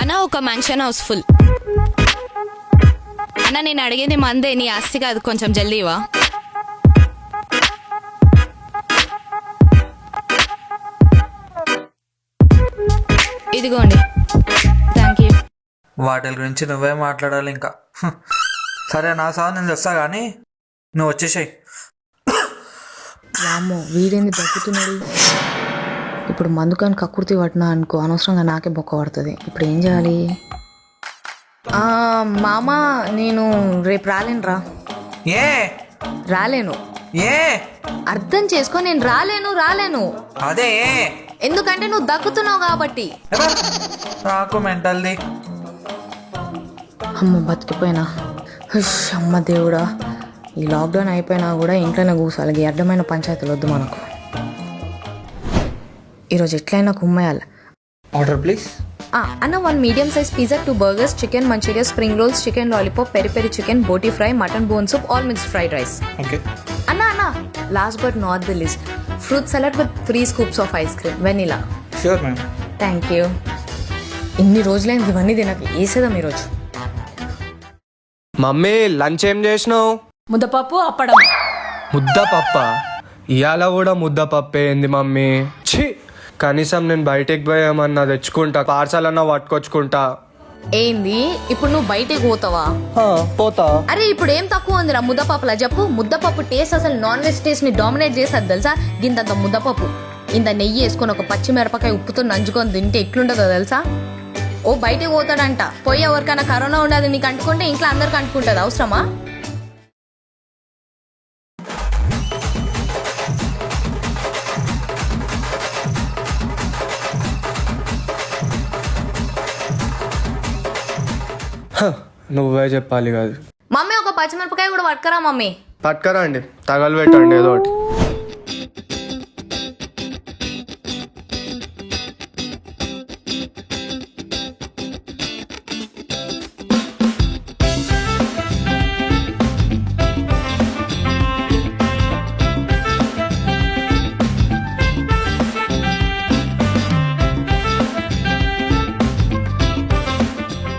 అన్న ఒక mansion house full అన్న నేను అడిగేది మందే నీ ఆస్తి కాదు కొంచెం జల్దీవా ఇదిగోండి. థ్యాంక్ యూ వాటి గురించి నువ్వే మాట్లాడాలి ఇంకా. సరే నా సార్ నేను తెస్తా కానీ నువ్వు వచ్చేసాయి. వామ్మో వీడేంది బతుకుతున్నాడు? ఇప్పుడు మందుకని కక్కుర్తి పట్టినా అనుకో అనవసరంగా నాకే బొక్క పడుతుంది. ఇప్పుడు ఏం చేయాలి? మామ నేను రేపు రాలేను రా. ఏ? రాలేను. ఏ? అర్థం చేసుకో నేను రాలేను రాలేను. అదే ఎందుకంటే నువ్వు దక్కుతున్నావు కాబట్టి. ఎబ్బా, నాకు మెంటల్ది. అమ్మ బతికిపోయినా. అమ్మ దేవుడా. ఈ లాక్డౌన్ అయిపోయినా కూడా ఇంట్లోనే ఈ అడ్డమైన పంచాయతీలు వద్దు మనకు. ఈరోజు ఎట్లయినా కుమ్మేయాలి. ఆర్డర్ ప్లీజ్ అన్న one medium size pizza two burgers chicken manchurian spring rolls chicken lollipop peri peri chicken బోటీ fry mutton bone soup all mix fried rice okay అన్న అన్న last but not the least fruit salad with three scoops of ice cream vanilla sure ma'am thank you ఇన్ని రోజులైంది ఇవన్నీ తినక వేసేదాం ఈరోజు. Mummy lunch ఏం చేసినావు? ముద్దపప్పు అప్పడం. ముద్ద పప్ప? ఇవాళ కూడా ముద్ద పప్పే ఏంది మమ్మీ? ఛీ! కనీసం నేను బయటికి పోయామన్నా తెచ్చుకుంటా పార్సల్ అన్నా పట్టుకొచ్చుకుంటా. ఏంది? ఇప్పుడు నువ్వు బయటికి పోతావా? పోతా. అరే ఇప్పుడు ఏం తక్కువ ఉందిరా? ముద్దపప్పులా చెప్పు. ముద్దపప్పు టేస్ట్ అసలు నాన్ వెజ్ టేస్ట్ని డామినేట్ చేసేది తెలుసా? గింతంత ముద్దపప్పు ఇంత నెయ్యి వేసుకొని ఒక పచ్చి మిరపకాయ ఉప్పుతో నంచుకొని తింటే ఎట్లుంటుందో తెలుసా? ఓ బయటికి పోతాడంట. పోయి ఎవరికైనా కరోనా ఉండదు నీకు అంటుకుంటే ఇంట్లో అందరికి అంటుకుంటుంది. అవసరమా? నువ్వే చెప్పాలి కాదు. మమ్మీ ఒక పచ్చిమిరపకాయ కూడా పట్టుకరా మమ్మీ. పట్టుకరండి తగలబెట్టండి ఏదో ఒకటి.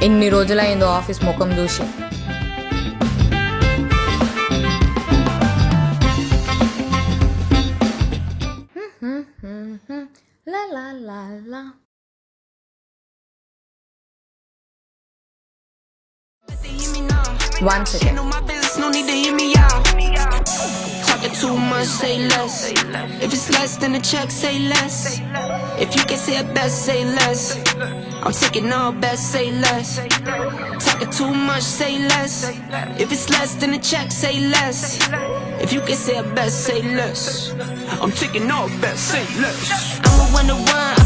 ఎన్ని రోజులైందో ఆఫీస్ ముఖం చూసి. లా లా లా లా. One second say less. If it's less than a check, say less. If you can say it best, say less. I'm taking all best, say less. Talking too much, say less. If it's less than a check, say less. If you can say it best, say less. I'm taking all best, say less. I'm a one to one,